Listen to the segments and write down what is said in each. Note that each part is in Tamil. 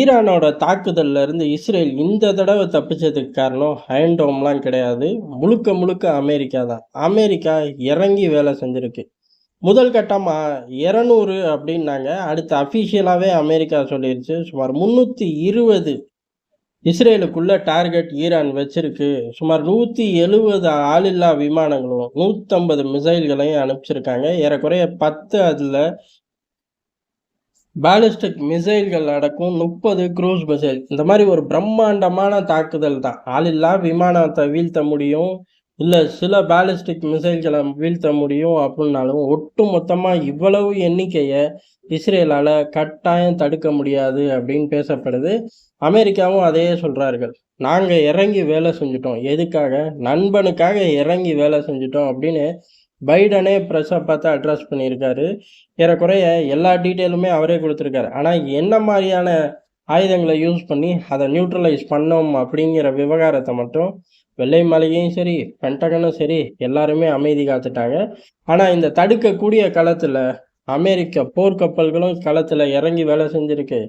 ஈரானோட தாக்குதல்ல இருந்து இஸ்ரேல் இந்த தடவை தப்பிச்சதுக்கு காரணம் ஹைண்டோம்லாம் கிடையாது. முழுக்க முழுக்க அமெரிக்கா தான். அமெரிக்கா இறங்கி வேலை செஞ்சிருக்கு. முதல் கட்டமாக இரநூறு அப்படின்னாங்க. அடுத்து அஃபிஷியலாகவே அமெரிக்கா சொல்லிருச்சு. சுமார் முந்நூற்றி இருபது இஸ்ரேலுக்குள்ள டார்கெட் ஈரான் வச்சிருக்கு. சுமார் நூற்றி எழுபது ஆளில்லா விமானங்களும் நூற்றம்பது மிசைல்களையும் அனுப்பிச்சிருக்காங்க. ஏறக்குறைய பத்து அதில் பாலிஸ்டிக் மிசைல்கள் அடக்கும் முப்பது க்ரூஸ் மிசைல். இந்த மாதிரி ஒரு பிரம்மாண்டமான தாக்குதல் தான். ஆளில்லா விமானத்தை வீழ்த்த முடியும். இல்லை சில பாலிஸ்டிக் மிசைல்களை வீழ்த்த முடியும் அப்படின்னாலும் ஒட்டு மொத்தமாக இவ்வளவு எண்ணிக்கையை இஸ்ரேலால் கட்டாயம் தடுக்க முடியாது அப்படின்னு பேசப்படுது. அமெரிக்காவும் அதையே சொல்கிறார்கள் நாங்கள் இறங்கி வேலை செஞ்சுட்டோம். எதுக்காக? நண்பனுக்காக இறங்கி வேலை செஞ்சுட்டோம் அப்படின்னு பைடனே ப்ரெஸ்ஸை பார்த்து அட்ரஸ் பண்ணியிருக்காரு. ஏறக்குறைய எல்லா டீட்டெயிலுமே அவரே கொடுத்துருக்காரு. ஆனால் என்ன மாதிரியான ஆயுதங்களை யூஸ் பண்ணி அதை நியூட்ரலைஸ் பண்ணோம் அப்படிங்கிற விவகாரத்தை மட்டும் வெள்ளை மாளிகையும் சரி பென்டகனும் சரி எல்லாருமே அமைதி காத்துட்டாங்க. ஆனால் இந்த தடுக்கக்கூடிய களத்தில் அமெரிக்க போர்க்கப்பல்களும் களத்தில் இறங்கி வேலை செஞ்சுருக்கு.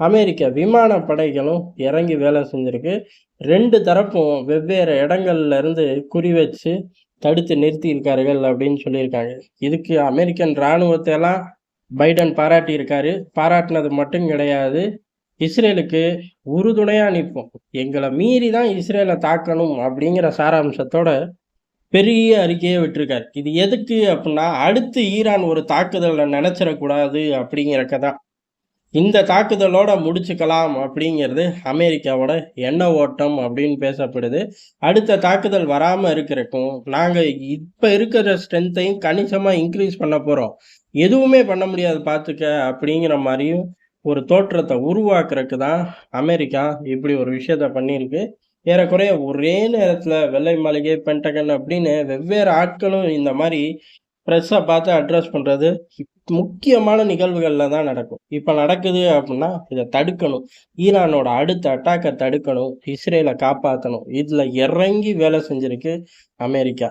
அமெரிக்க விமான படைகளும் இறங்கி வேலை செஞ்சுருக்கு. ரெண்டு தரப்பும் வெவ்வேறு இடங்கள்ல இருந்து குறி வச்சு தடுத்து நிறுத்தியிருக்கார்கள் அப்படின்னு சொல்லியிருக்காங்க. இதுக்கு அமெரிக்கன் இராணுவத்தையெல்லாம் பைடன் பாராட்டியிருக்காரு. பாராட்டினது மட்டும் கிடையாது. இஸ்ரேலுக்கு உறுதுணையாக நிற்போம். எங்களை மீறி தான் இஸ்ரேலை தாக்கணும் அப்படிங்கிற சாராம்சத்தோட பெரிய அறிக்கையை விட்டுருக்காரு. இது எதுக்கு அப்படின்னா அடுத்து ஈரான் ஒரு தாக்குதலை நினச்சிடக்கூடாது அப்படிங்கிறக்க தான் இந்த தாக்குதலோட முடிச்சுக்கலாம் அப்படிங்கிறது அமெரிக்காவோட எண்ண ஓட்டம் அப்படின்னு பேசப்படுது. அடுத்த தாக்குதல் வராமல் இருக்கிறக்கும் நாங்கள் இப்போ இருக்கிற ஸ்ட்ரென்த்தையும் கணிசமாக இன்க்ரீஸ் பண்ண போகிறோம் எதுவுமே பண்ண முடியாது பார்த்துக்க அப்படிங்கிற மாதிரியும் ஒரு தோற்றத்தை உருவாக்குறதுக்கு தான் அமெரிக்கா இப்படி ஒரு விஷயத்த பண்ணியிருக்கு. ஏறக்குறைய ஒரே நேரத்தில் வெள்ளை மாளிகை பென்டகன் அப்படின்னு வெவ்வேறு ஆட்களும் இந்த மாதிரி ப்ரெஸ்ஸை பார்த்து அட்ரஸ் பண்ணுறது முக்கியமான நிகழ்வுகளில் தான் நடக்கும். இப்போ நடக்குது அப்படின்னா இதை தடுக்கணும். ஈரானோட அடுத்த அட்டாக்கை தடுக்கணும். இஸ்ரேலை காப்பாற்றணும் இதில் இறங்கி வேலை செஞ்சிருக்கு அமெரிக்கா.